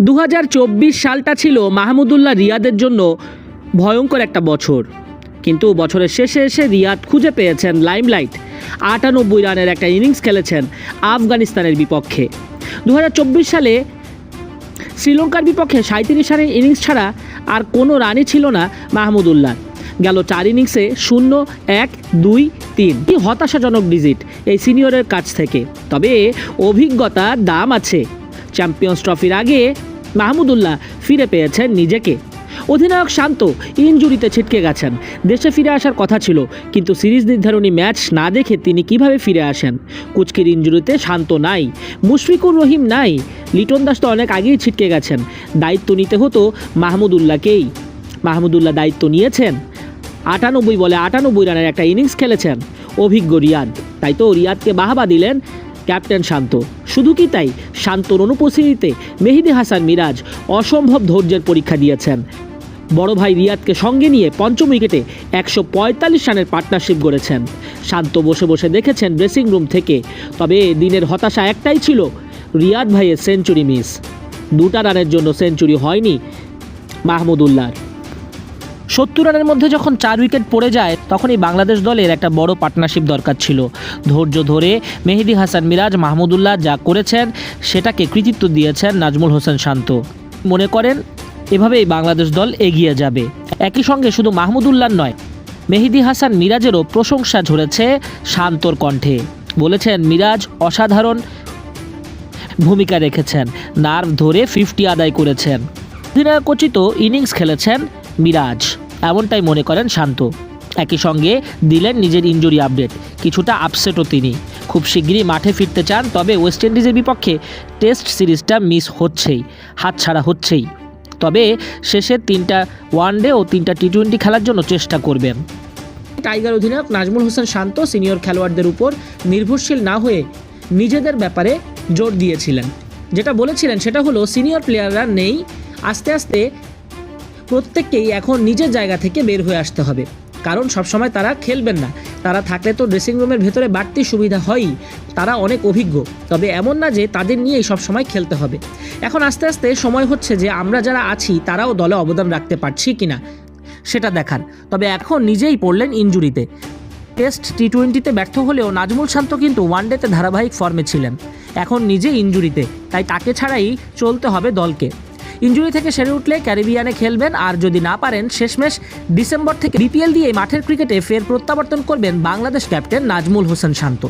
দু হাজার চব্বিশ সালটা ছিল মাহমুদুল্লাহ রিয়াদের জন্য ভয়ঙ্কর একটা বছর। কিন্তু বছরের শেষে এসে রিয়াদ খুঁজে পেয়েছেন লাইমলাইট। আটানব্বই রানের একটা ইনিংস খেলেছেন আফগানিস্তানের বিপক্ষে। দু হাজার চব্বিশ সালে শ্রীলঙ্কার বিপক্ষে সাঁত্রিশ রানের ইনিংস ছাড়া আর কোনো রানই ছিল না মাহমুদুল্লাহ গেল চার ইনিংসে শূন্য, এক, দুই, তিন। কি হতাশাজনক ডিজিট এই সিনিয়রের কাছ থেকে। তবে অভিজ্ঞতার দাম আছে। চ্যাম্পিয়ন্স ট্রফির আগে মাহমুদুল্লাহ ফিরে পেয়েছেন নিজেকে। অধিনায়ক শান্ত ইনজুরিতে ছিটকে গেছেন। দেশে ফিরে আসার কথা ছিল, কিন্তু সিরিজ নির্ধারণী ম্যাচ না দেখে তিনি কীভাবে ফিরে আসেন? কুচকির ইনজুরিতে শান্ত নাই, মুশফিকুর রহিম নাই, লিটন দাস তো অনেক আগেই ছিটকে গেছেন। দায়িত্ব নিতে হতো মাহমুদুল্লাহকেই মাহমুদুল্লাহ দায়িত্ব নিয়েছেন। আটানব্বই বলে আটানব্বই রানের একটা ইনিংস খেলেছেন অভিজ্ঞ রিয়াদ। তাই তো রিয়াদকে বাহাবা দিলেন ক্যাপ্টেন শান্ত। শুধু কি তাই? শান্তর অনুপস্থিতিতে মেহেদি হাসান মিরাজ অসম্ভব ধৈর্যের পরীক্ষা দিয়েছেন। বড় ভাই রিয়াদকে সঙ্গে নিয়ে পঞ্চম উইকেটে একশো পঁয়তাল্লিশ রানের পার্টনারশিপ গড়েছেন। শান্ত বসে বসে দেখেছেন ড্রেসিং রুম থেকে। তবে দিনের হতাশা একটাই ছিল, রিয়াদ ভাইয়ের সেঞ্চুরি মিস। দুটা রানের জন্য সেঞ্চুরি হয়নি মাহমুদুল্লাহর সত্তর রানের মধ্যে যখন চার উইকেট পড়ে যায়, তখনই বাংলাদেশ দলের একটা বড় পার্টনারশিপ দরকার ছিল। ধৈর্য ধরে মেহেদি হাসান মিরাজ, মাহমুদুল্লাহ যা করেছেন, সেটাকে কৃতিত্ব দিয়েছেন নাজমুল হোসেন শান্ত। মনে করেন, এভাবেই বাংলাদেশ দল এগিয়ে যাবে। একই সঙ্গে শুধু মাহমুদুল্লাহ নয়, মেহেদি হাসান মিরাজেরও প্রশংসা ঝরেছে শান্তর কণ্ঠে। বলেছেন, মিরাজ অসাধারণ ভূমিকা রেখেছেন, নার্ভ ধরে ফিফটি আদায় করেছেন। অধিনায়কোচিত ইনিংস খেলেছেন মিরাজ। এমনটাই মনে করেন শান্ত। একই সঙ্গে দিলেন নিজের ইনজুরি আপডেট কিছুটা আপসেটও তিনি। খুব শিগগিরই মাঠে ফিরতে চান, তবে ওয়েস্ট ইন্ডিজের বিপক্ষে টেস্ট সিরিজটা মিস হচ্ছেই, হাতছাড়া হচ্ছেই। তবে শেষের তিনটা ওয়ানডে ও তিনটা টি টোয়েন্টি খেলার জন্য চেষ্টা করবেন। টাইগার অধিনায়ক নাজমুল হোসেন শান্ত সিনিয়র খেলোয়াড়দের উপর নির্ভরশীল না হয়ে নিজেদের ব্যাপারে জোর দিয়েছিলেন। যেটা বলেছিলেন সেটা হলো সিনিয়র প্লেয়াররা নেই, আস্তে আস্তে প্রত্যেককেই এখন নিজের জায়গা থেকে বের হয়ে আসতে হবে। কারণ সবসময় তারা খেলবেন না। তারা থাকলে তো ড্রেসিং রুমের ভেতরে বাড়তি সুবিধা হয়ই। তারা অনেক অভিজ্ঞ। তবে এমন না যে তাদের নিয়েই সবসময় খেলতে হবে। এখন আস্তে আস্তে সময় হচ্ছে যে আমরা যারা আছি, তারাও দলে অবদান রাখতে পারছি কিনা, সেটা দেখার। তবে এখন নিজেই পড়লেন ইনজুরিতে। টেস্ট টি টোয়েন্টিতে ব্যর্থ হলেও নাজমুল শান্ত কিন্তু ওয়ানডেতে ধারাবাহিক ফর্মে ছিলেন। এখন নিজে ইনজুরিতে। তাই তাকে ছাড়াই চলতে হবে দলকে। ইনজুরি থেকে সেরে উঠলে ক্যারিবিয়ানে খেলবেন আর যদি না পারেন, শেষমেশ ডিসেম্বর থেকে বিপিএল দিয়ে মাঠের ক্রিকেটে ফের প্রত্যাবর্তন করবেন বাংলাদেশ ক্যাপ্টেন নাজমুল হোসেন শান্ত।